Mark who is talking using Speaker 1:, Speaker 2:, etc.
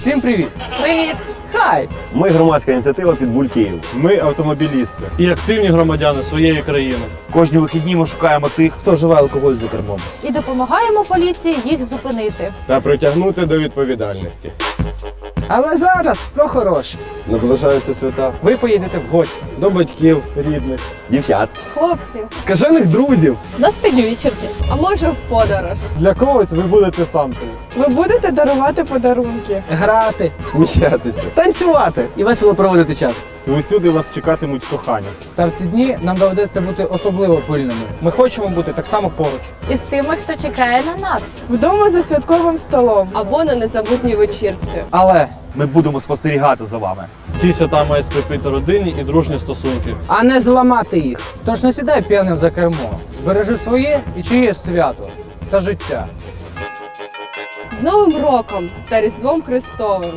Speaker 1: Всім привіт!
Speaker 2: Привіт!
Speaker 1: Хай!
Speaker 3: Ми громадська ініціатива «Підбуль Київ».
Speaker 4: Ми автомобілісти і активні громадяни своєї країни.
Speaker 5: Кожні вихідні ми шукаємо тих, хто живе алкоголь за кермом.
Speaker 2: І допомагаємо поліції їх зупинити.
Speaker 4: Та притягнути до відповідальності.
Speaker 1: Але зараз про хороше.
Speaker 4: Наближаються свята
Speaker 1: Ви поїдете в гості.
Speaker 4: до батьків, рідних.
Speaker 3: Дівчат.
Speaker 2: Хлопці,
Speaker 1: Скажених друзів.
Speaker 2: на стилі вечірки. А може в подорож.
Speaker 4: Для когось ви будете Сантою.
Speaker 6: Ви будете дарувати подарунки.
Speaker 1: Грати
Speaker 4: Сміятися.
Speaker 1: танцювати і весело проводити час.
Speaker 4: І усюди вас чекатимуть кохання.
Speaker 1: Та в ці дні нам доведеться бути особливо пильними. Ми хочемо бути так само поруч.
Speaker 2: І з тими, хто чекає на нас.
Speaker 6: Вдома за святковим столом.
Speaker 2: Або на незабутній вечірці.
Speaker 1: Але
Speaker 5: Ми будемо спостерігати за вами.
Speaker 4: Ці свята мають скріпити родинні і дружні стосунки.
Speaker 1: а не зламати їх. Тож не сідай п'яним за кермо. Збережи своє і чиєсь свято та життя.
Speaker 6: З Новим роком та Різдвом Христовим.